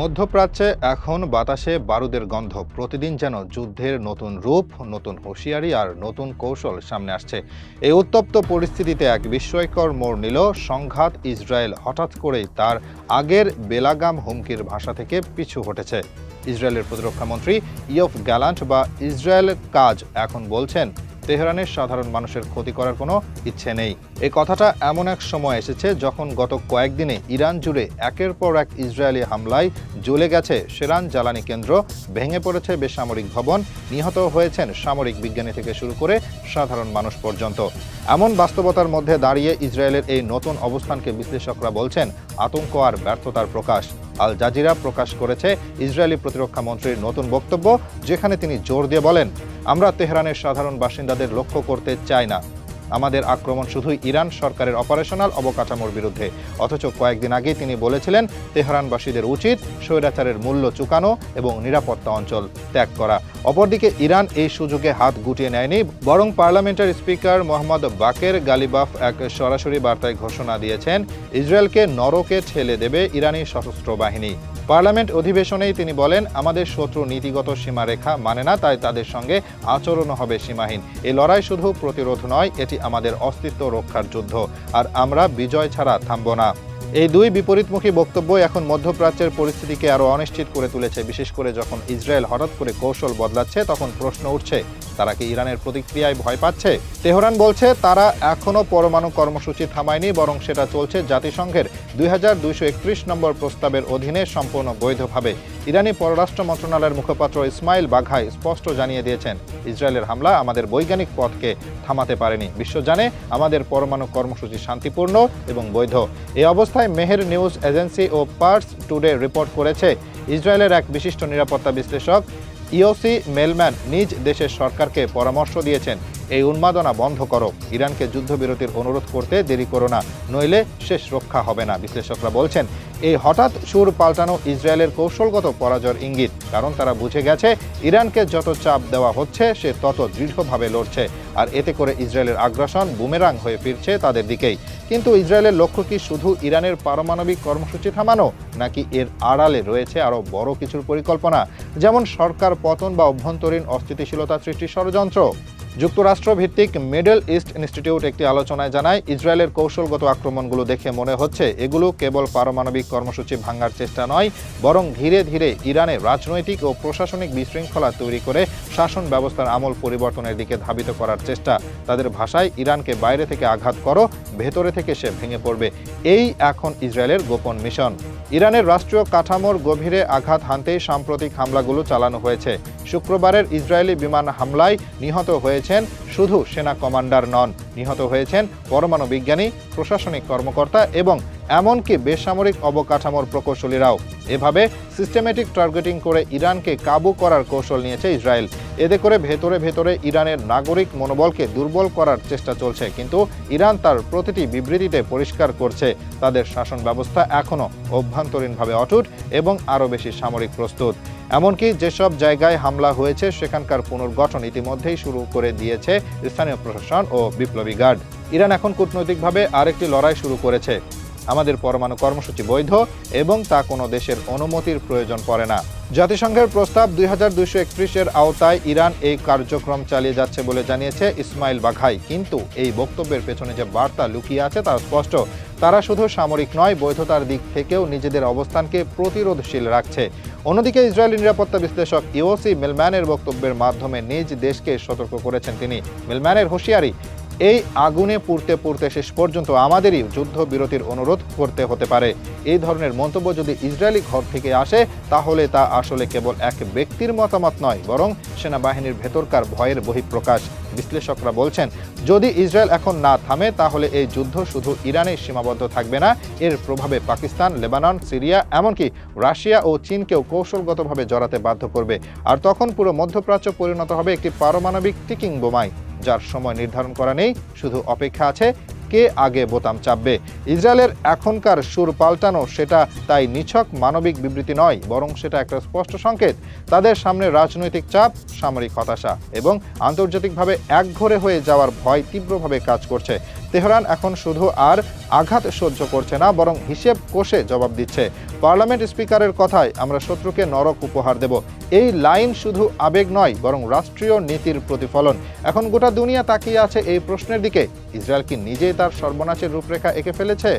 মধ্যপ্রাচ্যে এখন বাতাসে বারুদের গন্ধ। প্রতিদিন যেন যুদ্ধের নতুন রূপ, নতুন হুঁশিয়ারি আর নতুন কৌশল সামনে আসছে। এই উত্তপ্ত পরিস্থিতিতে এক বিস্ময়কর মোড় নিল সংঘাত ইসরায়েল। হঠাৎ করেই তার আগের বেলাগাম হুমকির ভাষা থেকে পিছু হটেছে। ইসরায়েলের প্রতিরক্ষামন্ত্রী ইয়ফ গ্যালান্ট বা ইসরায়েল কাজ এখন বলছেন তেহরানের সাধারণ মানুষের ক্ষতি করার কোনো ইচ্ছে নেই। এই কথাটা এমন এক সময় এসেছে যখন গত কয়েকদিনে ইরান জুড়ে একের পর এক ইসরায়েলি হামলায় জ্বলে গেছে সেরান জ্বালানি কেন্দ্র, ভেঙে পড়েছে বেসামরিক ভবন, নিহত হয়েছেন সামরিক বিজ্ঞানী থেকে শুরু করে সাধারণ মানুষ পর্যন্ত। এমন বাস্তবতার মধ্যে দাঁড়িয়ে ইসরায়েলের এই নতুন অবস্থানকে বিশ্লেষকরা বলছেন, আতঙ্ক আর ব্যর্থতার প্রকাশ। আল জাজিরা প্রকাশ করেছে ইসরায়েলি প্রতিরক্ষা মন্ত্রীর নতুন বক্তব্য, যেখানে তিনি জোর দিয়ে বলেন আমরা তেহরানের সাধারণ বাসিন্দাদের লক্ষ্য করতে চাই না। আমাদের আক্রমণ শুধুই ইরান সরকারের অপারেশনাল অবকাঠামোর বিরুদ্ধে। অথচ কয়েকদিন আগেই তিনি বলেছিলেন, তেহরানবাসীদের উচিত স্বৈরাচারের মূল্য চুকানো এবং নিরাপত্তা অঞ্চল ত্যাগ করা। অপরদিকে ইরান এই সুযোগে হাত গুটিয়ে নেয়নি, বরং পার্লামেন্টের স্পিকার মোহাম্মদ বাকের গালিবাফ এক সরাসরি বার্তায় ঘোষণা দিয়েছেন, ইসরায়েলকে নরকে ঠেলে দেবে ইরানি সশস্ত্র বাহিনী। পার্লামেন্ট অধিবেশনেই তিনি বলেন, আমাদের শত্রু নীতিগত সীমারেখা মানে না, তাই তাদের সঙ্গে আচরণও হবে সীমাহীন। এই লড়াই শুধু প্রতিরোধ নয়, এটি আমাদের অস্তিত্ব রক্ষার যুদ্ধ। আর আমরা বিজয় ছাড়া থামব না। এই দুই বিপরীতমুখী বক্তব্য এখন মধ্যপ্রাচ্যের পরিস্থিতিকে আরও অনিশ্চিত করে তুলেছে। বিশেষ করে যখন ইসরায়েল হঠাৎ করে কৌশল বদলাচ্ছে, তখন প্রশ্ন উঠছে তারা কি ইরানের প্রতিক্রিয়ায় ভয় পাচ্ছে? তেহরান বলছে, তারা এখনও পরমাণু কর্মসূচি থামায়নি, বরং সেটা চলছে জাতিসংঘের দুই হাজার দুইশো একত্রিশ নম্বর প্রস্তাবের অধীনে সম্পূর্ণ বৈধভাবে। ইরানি পররাষ্ট্র মন্ত্রণালয়ের মুখপাত্র ইসমাইল বাঘাই স্পষ্ট জানিয়ে দিয়েছেন, ইসরায়েলের হামলা আমাদের বৈজ্ঞানিক পথকে থামাতে পারেনি। বিশ্ব জানে আমাদের পরমাণু কর্মসূচি শান্তিপূর্ণ এবং বৈধ। এই অবস্থায় মেহের নিউজ এজেন্সি ও পার্স টুডে রিপোর্ট করেছে, ইসরায়েলের এক বিশিষ্ট নিরাপত্তা বিশ্লেষক ইওসি মেলম্যান নিজ দেশের সরকারকে পরামর্শ দিয়েছেন, এই উন্মাদনা বন্ধ করো। ইরানকে যুদ্ধবিরতির অনুরোধ করতে দেরি করো না, নইলে শেষ রক্ষা হবে না। বিশ্লেষকরা বলছেন এই হঠাৎ সুর পাল্টানো ইসরায়েলের কৌশলগত পরাজয়ের ইঙ্গিত, কারণ তারা বুঝে গেছে ইরানকে যত চাপ দেওয়া হচ্ছে, সে তত দৃঢ়ভাবে লড়ছে, আর এতে করে ইসরায়েলের আগ্রাসন বুমেরাং হয়ে ফিরছে তাদের দিকেই। কিন্তু ইসরায়েলের লক্ষ্য কি শুধু ইরানের পারমাণবিক কর্মসূচি থামানো, নাকি এর আড়ালে রয়েছে আরও বড় কিছুর পরিকল্পনা? যেমন সরকার পতন বা অভ্যন্তরীণ অস্থিতিশীলতা সৃষ্টির ষড়যন্ত্র। যুক্তরাষ্ট্র ভিত্তিক মিডল ইস্ট ইনস্টিটিউট একটি আলোচনায় জানায়, ইসরায়েলের কৌশলগত আক্রমণগুলো দেখে মনে হচ্ছে এগুলো কেবল পারমাণবিক কর্মসূচি ভাঙার চেষ্টা নয়, বরং ধীরে ধীরে ইরানের রাজনৈতিক ও প্রশাসনিক বিশৃঙ্খলা তৈরি করে শাসন ব্যবস্থার আমল পরিবর্তনের দিকে ধাবিত করার চেষ্টা। তাদের ভাষায়, ইরানকে বাইরে থেকে আঘাত করো, ভেতরে থেকে সে ভেঙে পড়বে। এই এখন ইসরায়েলের গোপন মিশন। ইরানের রাষ্ট্রীয় কাঠামোর গভীরে আঘাত হানতেই সাম্প্রতিক হামলাগুলো চালানো হয়েছে। শুক্রবারের ইসরায়েলি বিমান হামলায় নিহত হয়েছেন শুধু সেনা কমান্ডার নন নিহত হয়েছেন পরমাণু বিজ্ঞানী প্রশাসনিক কর্মকর্তা এবং এমনকি বেসামরিক অবকাঠামোর প্রকৌশলীরাও। এভাবে সিস্টেমেটিক টার্গেটিং করে ইরানকে কাবু করার কৌশল নিয়েছে ইসরায়েল। এতে করে ভেতরে ভেতরে ইরানের নাগরিক মনোবলকে দুর্বল করার চেষ্টা চলছে, কিন্তু ইরান তার প্রতিটি বিবৃতিতে পরিষ্কার করছে, তাদের শাসন ব্যবস্থা এখনও অভ্যন্তরীণভাবে অটুট এবং আরও বেশি সামরিক প্রস্তুত। এমনকি যেসব জায়গায় হামলা হয়েছে, সেখানকার পুনর্গঠন ইতিমধ্যেই শুরু করে দিয়েছে স্থানীয় প্রশাসন ও বিপ্লবী গার্ড। ইরান এখন কূটনৈতিকভাবে আরেকটি লড়াই শুরু করেছে। আমাদের পরমাণু কর্মসূচি বৈধ এবং তা কোনো দেশের অনুমতির প্রয়োজন পড়ে না। জাতিসংঘের প্রস্তাব দুই হাজার দুইশো একত্রিশের আওতায় ইরান এই কার্যক্রম চালিয়ে যাচ্ছে বলে জানিয়েছে ইসমাইল বাঘাই। কিন্তু এই বক্তব্যের পেছনে যে বার্তা লুকিয়ে আছে তা স্পষ্ট। তারা শুধু সামরিক নয়, বৈধতার দিক থেকেও নিজেদের অবস্থানকে প্রতিরোধশীল রাখছে। অন্যদিকে ইসরায়েলি নিরাপত্তা বিশ্লেষক ইওসি মেলম্যানের বক্তব্যের মাধ্যমে নিজ দেশকে সতর্ক করেছেন তিনি। মেলম্যানের হুঁশিয়ারি এই আগুনে পুড়তে পুড়তে শেষ পর্যন্ত আমাদেরই যুদ্ধবিরতির অনুরোধ করতে হতে পারে। এই ধরনের মন্তব্য যদি ইসরায়েলি ঘর থেকে আসে, তাহলে তা আসলে কেবল এক ব্যক্তির মতামত নয়, বরং সেনাবাহিনীর ভেতরকার ভয়ের বহিঃপ্রকাশ। বিশ্লেষকরা বলছেন, যদি ইসরায়েল এখন না থামে, তাহলে এই যুদ্ধ শুধু ইরানে সীমাবদ্ধ থাকবে না। এর প্রভাবে পাকিস্তান, লেবানন, সিরিয়া, এমনকি রাশিয়া ও চীনকেও কৌশলগতভাবে জড়াতে বাধ্য করবে। আর তখন পুরো মধ্যপ্রাচ্য পরিণত হবে একটি পারমাণবিক টিকিং বোমায়। যার সময় নির্ধারণ করা নেই, শুধু অপেক্ষা আছে কে আগে বোতাম চাপবে। ইসরায়েলের এখনকার সুর পাল্টানো সেটা তাই নিছক মানবিক বিবৃতি নয়, বরং সেটা একটা স্পষ্ট সংকেত। তাদের সামনে রাজনৈতিক চাপ, সামরিক হতাশা এবং আন্তর্জাতিকভাবে একঘরে হয়ে যাওয়ার ভয় তীব্রভাবে কাজ করছে। তেহরান এখন শুধু আর আঘাত সহ্য করছে না, বরং হিসেব কোষে জবাব দিচ্ছে। পার্লামেন্ট স্পিকারের কথায় আমরা শত্রুকে নরক উপহার দেব। এই লাইন শুধু আবেগ নয়, বরং রাষ্ট্রীয় নীতির প্রতিফলন। এখন গোটা দুনিয়া তাকিয়ে আছে এই প্রশ্নের দিকে। ইসরায়েল কি নিজেই তার সর্বনাশের রূপরেখা এঁকে ফেলেছে?